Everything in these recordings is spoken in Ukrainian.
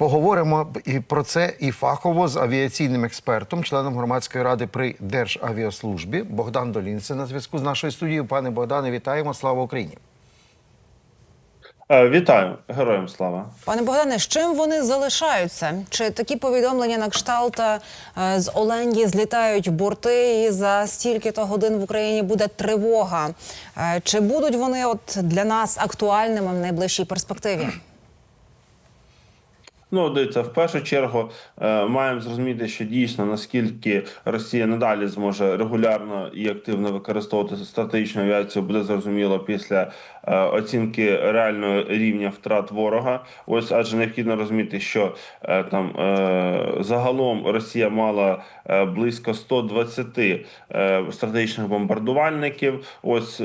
Поговоримо і про це і фахово з авіаційним експертом, членом громадської ради при Державіаслужбі Богдан Долінце на зв'язку з нашою студією. Пане Богдане, вітаємо! Слава Україні! Е, Вітаю, героям слава. Пане Богдане, з чим вони залишаються? Чи такі повідомлення на кшталт е, з Оленді злітають борти і за стільки-то годин в Україні буде тривога? Е, Чи будуть вони от для нас актуальними в найближчій перспективі? Ну, дивіться, в першу чергу е, маємо зрозуміти, що дійсно наскільки Росія надалі зможе регулярно і активно використовувати стратегічну авіацію, буде зрозуміло після е, оцінки реального рівня втрат ворога. Ось адже необхідно розуміти, що е, там загалом Росія мала близько 120 е, стратегічних бомбардувальників. Ось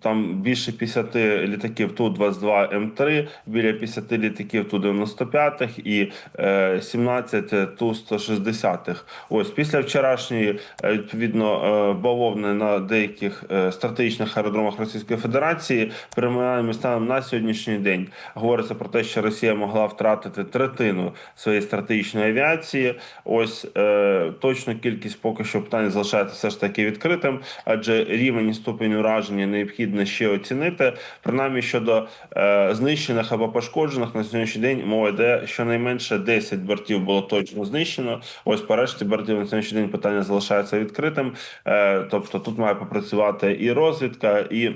там більше 50 літаків Ту-22 М3, біля 50 літаків Ту-95 і е, 17 ту 160 -х. Ось після вчорашньої е, відповідно е, бавовни на деяких е, стратегічних аеродромах Російської Федерації перемагаємо станом на сьогоднішній день. Говориться про те, що Росія могла втратити третину своєї стратегічної авіації. Ось точну кількість поки що питання залишається все ж таки відкритим, адже рівень і ступень ураження необхідно ще оцінити. Принаймні щодо е, знищених або пошкоджених на сьогоднішній день мова йде щонайменше 10 бортів було точно знищено. Ось по решті бортів на сьогоднішній день питання залишається відкритим. Е, тобто тут має попрацювати і розвідка, і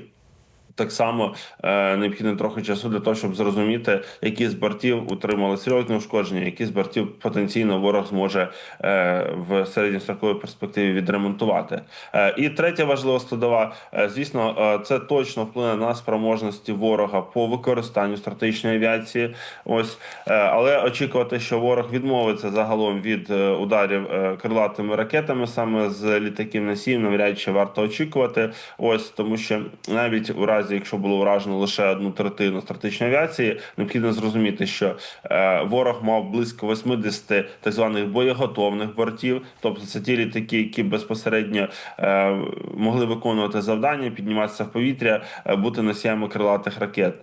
так само е, необхідно трохи часу для того, щоб зрозуміти, які з бортів отримали серйозні ушкодження, які з бортів потенційно ворог зможе е, в середньостроковій перспективі відремонтувати. Е, і третя важлива складова, е, звісно, е, це точно вплине на спроможності ворога по використанню стратегічної авіації. Ось, е, але очікувати, що ворог відмовиться загалом від е, ударів е, крилатими ракетами саме з літаків носіїв, навряд чи варто очікувати. Ось тому, що навіть у разі, якщо було вражено лише одну третину стратегічної авіації, необхідно зрозуміти, що е, ворог мав близько 80 так званих боєготовних бортів, тобто це ті літаки, які безпосередньо е, могли виконувати завдання, підніматися в повітря, е, бути носіями крилатих ракет.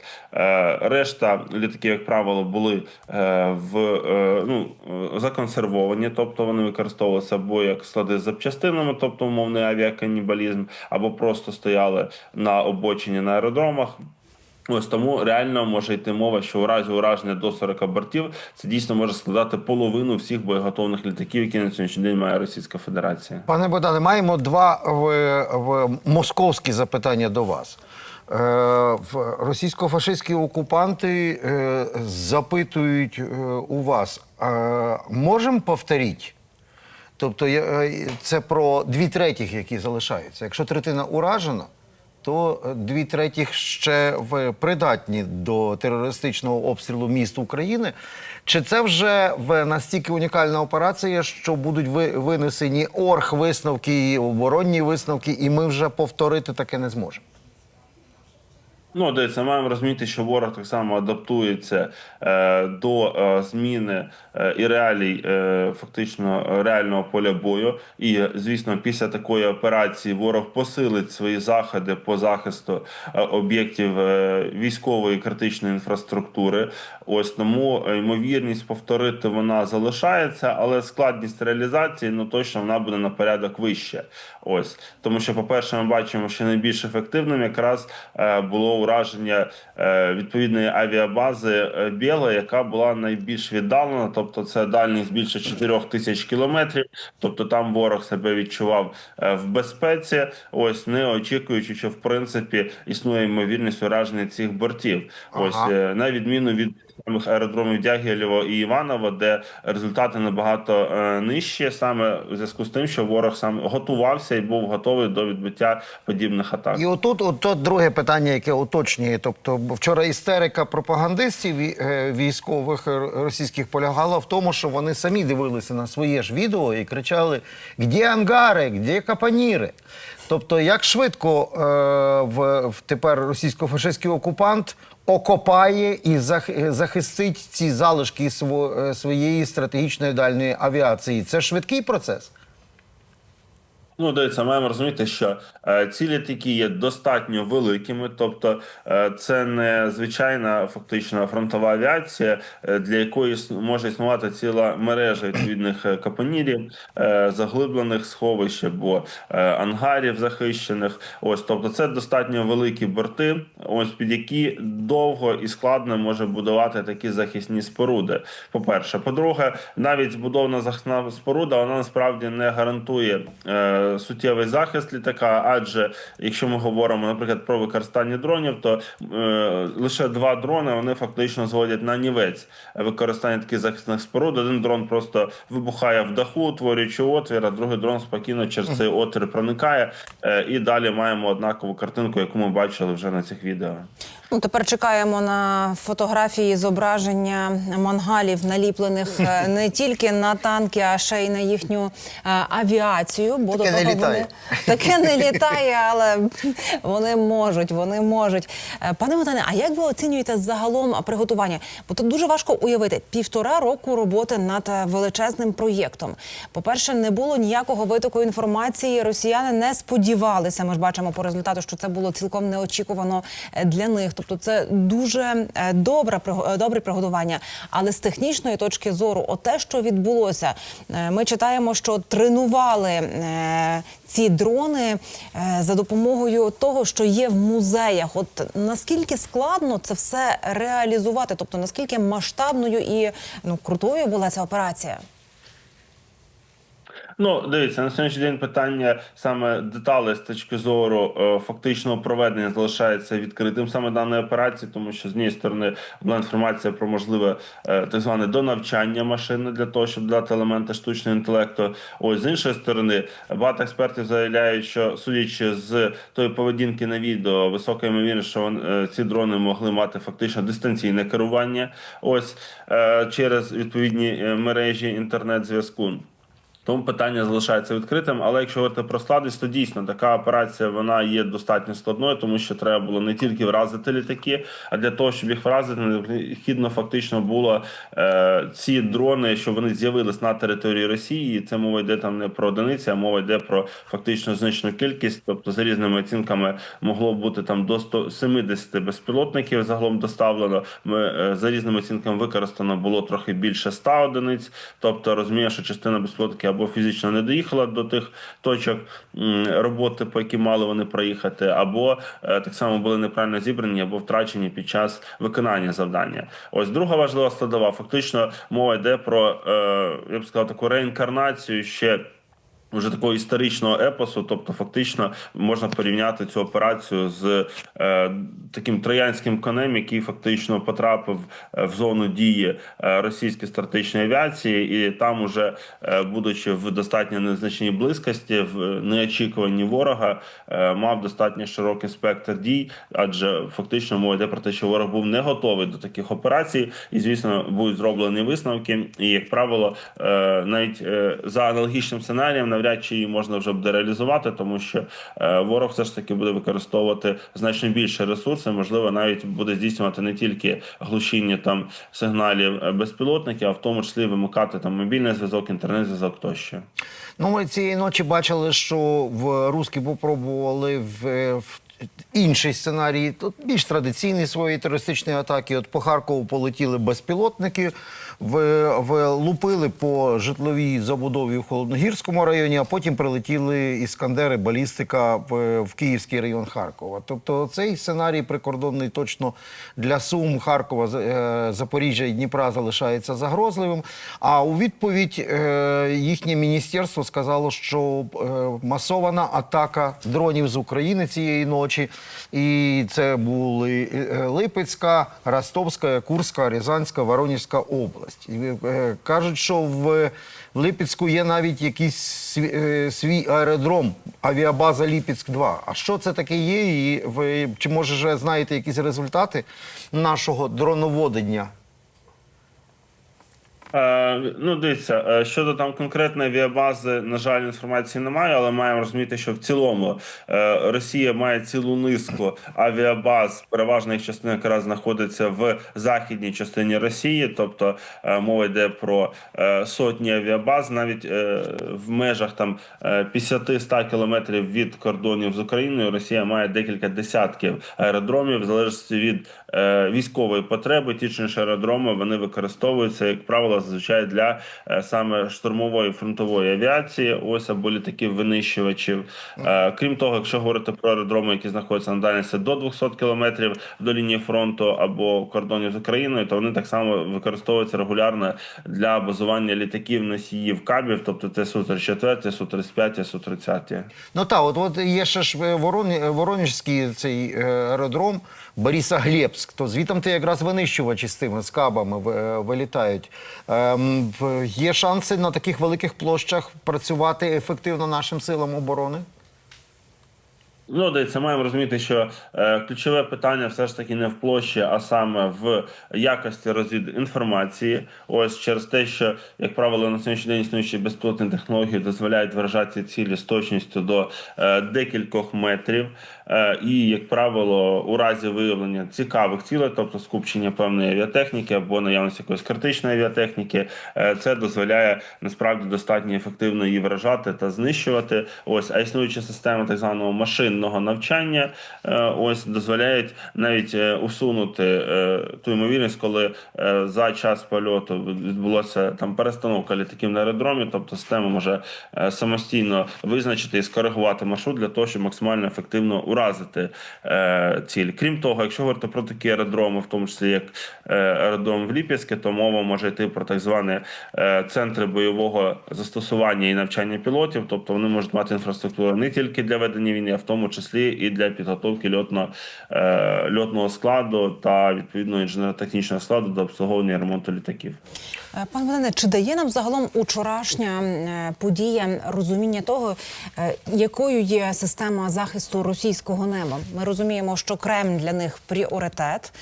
Решта літаків, як правило, були в ну законсервовані, тобто вони використовувалися або як склади з запчастинами, тобто умовний авіаканібалізм, або просто стояли на обочині на аеродромах. Ось тому реально може йти мова, що у разі ураження до 40 бортів це дійсно може складати половину всіх боєготовних літаків, які на сьогоднішній день має Російська Федерація. Пане Богдане, маємо два в, в московські запитання до вас. Е, в російсько-фашистські окупанти е, запитують е, у вас, е, можемо повторити? Тобто е, це про дві третіх, які залишаються. Якщо третина уражена, то е, дві третіх ще в придатні до терористичного обстрілу міст України. Чи це вже в настільки унікальна операція, що будуть ви- винесені орг висновки оборонні висновки, і ми вже повторити таке не зможемо? Ну, дивіться, маємо розуміти, що ворог так само адаптується е, до е, зміни е, і реалій, е, фактично реального поля бою. І звісно, після такої операції ворог посилить свої заходи по захисту е, об'єктів е, військової критичної інфраструктури. Ось тому е, ймовірність повторити вона залишається, але складність реалізації ну точно вона буде на порядок вище. Ось тому, що, по-перше, ми бачимо, що найбільш ефективним якраз е, було ураження е, відповідної авіабази е, Біла, яка була найбільш віддалена, тобто це дальність більше 4 тисяч кілометрів. Тобто там ворог себе відчував е, в безпеці, ось не очікуючи, що в принципі існує ймовірність ураження цих бортів. Ага. Ось на відміну від самих аеродромів Дягілєво і Іваново, де результати набагато е, нижчі, саме в зв'язку з тим, що ворог сам готувався і був готовий до відбиття подібних атак. І отут, отут друге питання, яке уточнює. Тобто, вчора істерика пропагандистів е, військових російських полягала в тому, що вони самі дивилися на своє ж відео і кричали: «Где ангари? Где капаніри? Тобто, як швидко е, в тепер російсько-фашистський окупант окопає і зах- захистить ці залишки е, своєї стратегічної дальної авіації? Це швидкий процес? Ну, дивіться, маємо розуміти, що е, ці літаки є достатньо великими, тобто е, це не звичайна фактично фронтова авіація, е, для якої може існувати ціла мережа відповідних е, капонірів, е, заглиблених сховищ або е, ангарів захищених. Ось, тобто, це достатньо великі борти, ось під які довго і складно може будувати такі захисні споруди. По перше, по-друге, навіть збудована захисна споруда, вона насправді не гарантує. Е, суттєвий захист літака, адже якщо ми говоримо, наприклад, про використання дронів, то е, лише два дрони вони фактично зводять на нівець використання таких захисних споруд. Один дрон просто вибухає в даху, утворюючи отвір, а другий дрон спокійно через цей отвір проникає. Е, і далі маємо однакову картинку, яку ми бачили вже на цих відео. Ну, тепер чекаємо на фотографії зображення мангалів, наліплених е, не тільки на танки, а ще й на їхню е, авіацію. Бо Таке до не літає. Вони, таке не літає, але вони можуть, вони можуть. Е, Пане Мотане, а як ви оцінюєте загалом приготування? Бо тут дуже важко уявити півтора року роботи над величезним проєктом. По-перше, не було ніякого витоку інформації. Росіяни не сподівалися. Ми ж бачимо по результату, що це було цілком неочікувано для них. Тобто, це дуже е, добре е, добре приготування. Але з технічної точки зору, оте, що відбулося, е, ми читаємо, що тренували ці дрони за допомогою того, що є в музеях. От наскільки складно це все реалізувати? Тобто наскільки масштабною і ну крутою була ця операція? Ну, дивіться, на сьогоднішній день питання саме деталей з точки зору е, фактичного проведення залишається відкритим саме даної операції, тому що з однієї сторони була інформація про можливе е, так зване донавчання машини для того, щоб дати елементи штучного інтелекту. Ось з іншої сторони, багато експертів заявляють, що судячи з тої поведінки на відео, висока ймовірність, що е, ці дрони могли мати фактично дистанційне керування. Ось через відповідні мережі інтернет-зв'язку. Тому питання залишається відкритим. Але якщо говорити про складність, то дійсно така операція вона є достатньо складною, тому що треба було не тільки вразити літаки, а для того, щоб їх вразити, необхідно фактично було е, ці дрони, щоб вони з'явились на території Росії. Це мова йде там не про одиниці, а мова йде про фактично значну кількість. Тобто, за різними оцінками могло бути там до 170 безпілотників загалом доставлено. Ми е, за різними оцінками використано було трохи більше 100 одиниць. Тобто розуміє, що частина безпілотників або фізично не доїхала до тих точок роботи, по які мали вони проїхати, або е, так само були неправильно зібрані або втрачені під час виконання завдання. Ось друга важлива складова. Фактично мова йде про е, я б сказав таку реінкарнацію ще. Вже такого історичного епосу, тобто фактично можна порівняти цю операцію з е, таким троянським конем, який фактично потрапив е, в зону дії е, російської стратегічної авіації, і там, уже е, будучи в достатньо незначній близькості, в неочікуванні ворога, е, мав достатньо широкий спектр дій, адже фактично мова йде про те, що ворог був не готовий до таких операцій, і звісно будуть зроблені висновки. І як правило, е, навіть е, за аналогічним сценарієм навряд чи її можна вже буде реалізувати, тому що е, ворог все ж таки буде використовувати значно більше ресурсів, можливо, навіть буде здійснювати не тільки глушіння там сигналів е, безпілотників, а в тому числі вимикати там мобільний зв'язок, інтернет-зв'язок тощо. Ну, ми цієї ночі бачили, що в русські попробували в, в інший сценарій, тут більш традиційний свої терористичні атаки. От по Харкову полетіли безпілотники, в, в, лупили по житловій забудові в Холодногірському районі, а потім прилетіли іскандери, балістика в, в Київський район Харкова. Тобто цей сценарій прикордонний точно для Сум, Харкова, е, Запоріжжя і Дніпра залишається загрозливим. А у відповідь е, їхнє міністерство сказало, що е, масована атака дронів з України цієї ночі. І це були Липецька, Ростовська, Курська, Рязанська, Воронежська область. Е, кажуть, що в, Липецьку є навіть якийсь е, свій аеродром, авіабаза Ліпецьк-2. А що це таке є? І ви чи може вже знаєте якісь результати нашого дроноводення? Е, ну, дивіться, е, щодо там конкретної авіабази, на жаль, інформації немає, але маємо розуміти, що в цілому е, Росія має цілу низку авіабаз, переважна їх частина якраз знаходиться в західній частині Росії, тобто е, мова йде про е, сотні авіабаз, навіть е, в межах там е, 50-100 кілометрів від кордонів з Україною. Росія має декілька десятків аеродромів, в залежності від е, військової потреби. Ті чи інші аеродроми вони використовуються, як правило, зазвичай для е, саме штурмової фронтової авіації, ось або літаків винищувачів. Е, крім того, якщо говорити про аеродроми, які знаходяться на дальності до 200 кілометрів до лінії фронту або кордонів з Україною, то вони так само використовуються регулярно для базування літаків носіїв кабів, тобто це су 34 су 35 су 30 Ну так, от, от є ще ж е, Ворон, Воронежський цей аеродром Борисоглебськ, то звітом ти якраз винищувачі з тими з кабами вилітають. Ем, є шанси на таких великих площах працювати ефективно нашим силам оборони? Ну, дивіться, маємо розуміти, що е, ключове питання все ж таки не в площі, а саме в якості розвід інформації. Ось через те, що, як правило, на сьогоднішній день існуючі безпілотні технології дозволяють вражати цілі з точністю до е, декількох метрів. Е, і, як правило, у разі виявлення цікавих цілей, тобто скупчення певної авіатехніки або наявності якоїсь критичної авіатехніки, е, це дозволяє насправді достатньо ефективно її вражати та знищувати. Ось а існуюча система так званого машинного навчання, е, ось дозволяють навіть е, усунути е, ту ймовірність, коли за час польоту відбулося там перестановка літаків на аеродромі, тобто система може самостійно визначити і скоригувати маршрут для того, щоб максимально ефективно уразити ціль. Крім того, якщо говорити про такі аеродроми, в тому числі як аеродром в Ліпецьке, то мова може йти про так звані центри бойового застосування і навчання пілотів, тобто вони можуть мати інфраструктуру не тільки для ведення війни, а в тому числі і для підготовки льотно, е, льотного складу та відповідно інженерно-технічного складу до обслуговування і ремонту літаків. Е, Пане Богдане, чи дає нам загалом учорашня е, подія розуміння того, е, якою є система захисту російського неба? Ми розуміємо, що Кремль для них пріоритет.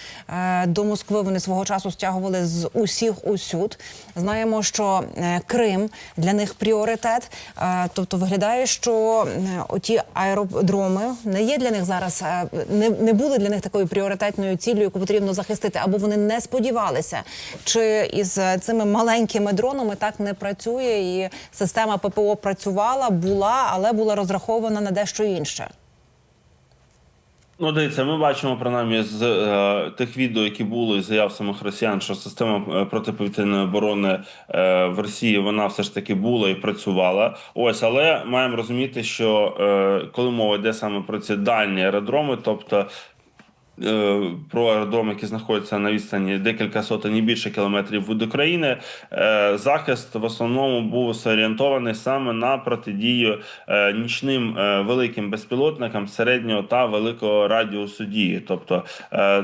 До Москви вони свого часу стягували з усіх усюд. Знаємо, що Крим для них пріоритет. Тобто виглядає, що оті аеродроми не є для них зараз, е, не, не були для них такою пріоритетною ціллю, яку потрібно захистити, або вони не сподівалися, чи із е, цими маленькими дронами так не працює, і система ППО працювала, була, але була розрахована на дещо інше. Ну, дивіться, ми бачимо принаймні з е, тих відео, які були з заяв самих росіян, що система е, протиповітряної оборони е, в Росії вона все ж таки була і працювала. Ось, але маємо розуміти, що е, коли мова йде саме про ці дальні аеродроми, тобто. Е, Про аеродроми, які знаходяться на відстані декілька сотень і більше кілометрів від України, е, захист в основному був зорієнтований саме на протидію е, нічним великим безпілотникам середнього та великого радіусу дії. Тобто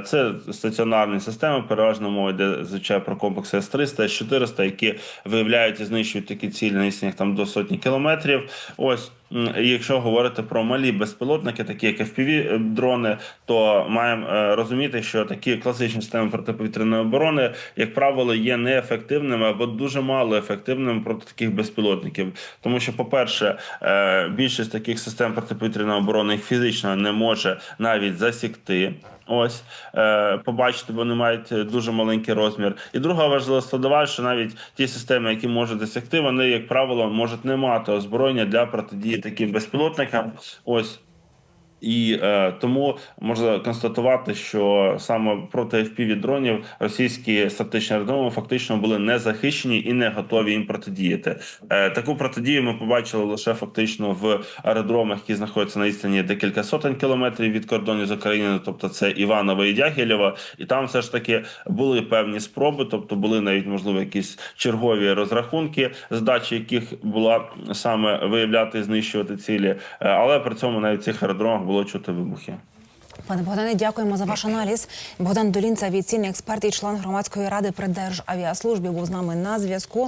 це стаціонарні системи, переважно мова йде звичайно про комплекси С-300, С-400, які виявляють і знищують такі цілі на відстанях там до сотні кілометрів. Ось. Якщо говорити про малі безпілотники, такі як fpv дрони, то маємо е, розуміти, що такі класичні системи протиповітряної оборони, як правило, є неефективними або дуже мало ефективними проти таких безпілотників. Тому що, по-перше, е, більшість таких систем протиповітряної оборони їх фізично не може навіть засікти. Ось е, побачити, вони мають дуже маленький розмір. І друга важлива складова, що навіть ті системи, які можуть досягти, вони, як правило, можуть не мати озброєння для протидії таким безпілотникам. Ось. І е, тому можна констатувати, що саме проти fpv дронів російські стратегічні аеродроми фактично були не захищені і не готові їм протидіяти. Е, таку протидію ми побачили лише фактично в аеродромах, які знаходяться на відстані декілька сотень кілометрів від кордонів з Україною, тобто це Іваново і Дягілєво. І там все ж таки були певні спроби, тобто були навіть можливо якісь чергові розрахунки, задача яких була саме виявляти і знищувати цілі, Е, але при цьому навіть цих аеродромах було чути вибухи. Пане Богдане, дякуємо за ваш аналіз. Богдан Долін, це авіаційний експерт і член громадської ради при Державіаслужбі, був з нами на зв'язку.